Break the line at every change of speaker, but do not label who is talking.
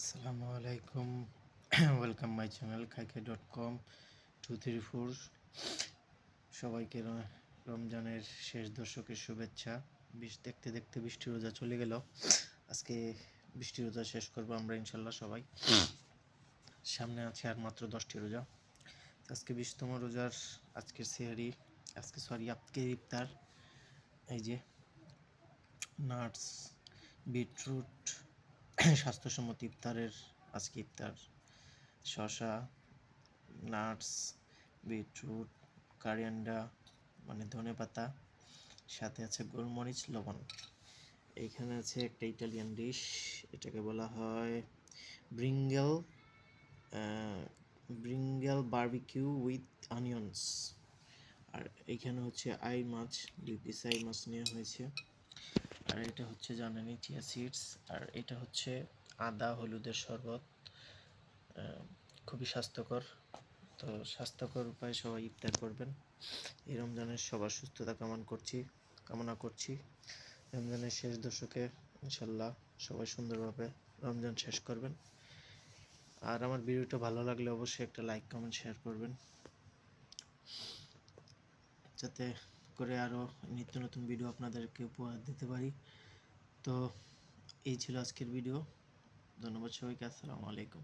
আসসালামু আলাইকুম welcome my channel খাইকে dot com two three four সবাইকে রমজানের শেষ দর্শকের শুভেচ্ছা। দেখতে দেখতে বৃষ্টি রোজা চলে গেল। আজকে বৃষ্টি রোজা শেষ করব আমরা ইনশাল্লাহ সবাই। সামনে আছে আর মাত্র দশটি রোজা। আজকে বিশতম রোজার আজকের সেহারি, আজকে সরি, আজকের ইফতার। এই যে, নাটস, বিটরুট স্বাস্থ্যসম্মত ইফতারের, আজকে ইফতার শশা নাটস, বিটরুট, কারিয়ান্ডা মানে ধনে পাতা, সাথে আছে গোলমরিচ, লবণ। এইখানে আছে একটা ইটালিয়ান ডিশ, এটাকে বলা হয় brinjal brinjal barbecue with onions. আর এইখানে হচ্ছে আই মাছ, দুই পিস আই মাছ নেওয়া হয়েছে। আর এটা হচ্ছে জানেনই চিয়া সিডস আর এটা হচ্ছে আদা, হলুদের শরবত। খুবই স্বাস্থ্যকর। তো স্বাস্থ্যকর উপায়ে সবাই ইফতার করবেন। এই রমজানের সবার সুস্থতা কামনা করছি কামনা করছি। রমজানের শেষ দশকে ইনশাল্লাহ সবাই সুন্দরভাবে রমজান শেষ করবেন। আর আমার ভিডিওটা ভালো লাগলে অবশ্যই একটা লাইক, কমেন্ট শেয়ার করবেন। যাতে করে আরও নিত্য নতুন ভিডিও আপনাদেরকে উপহার দিতে পারি। তো এই ছিল আজকের ভিডিও ধন্যবাদ সবাইকে, আসসালামু আলাইকুম।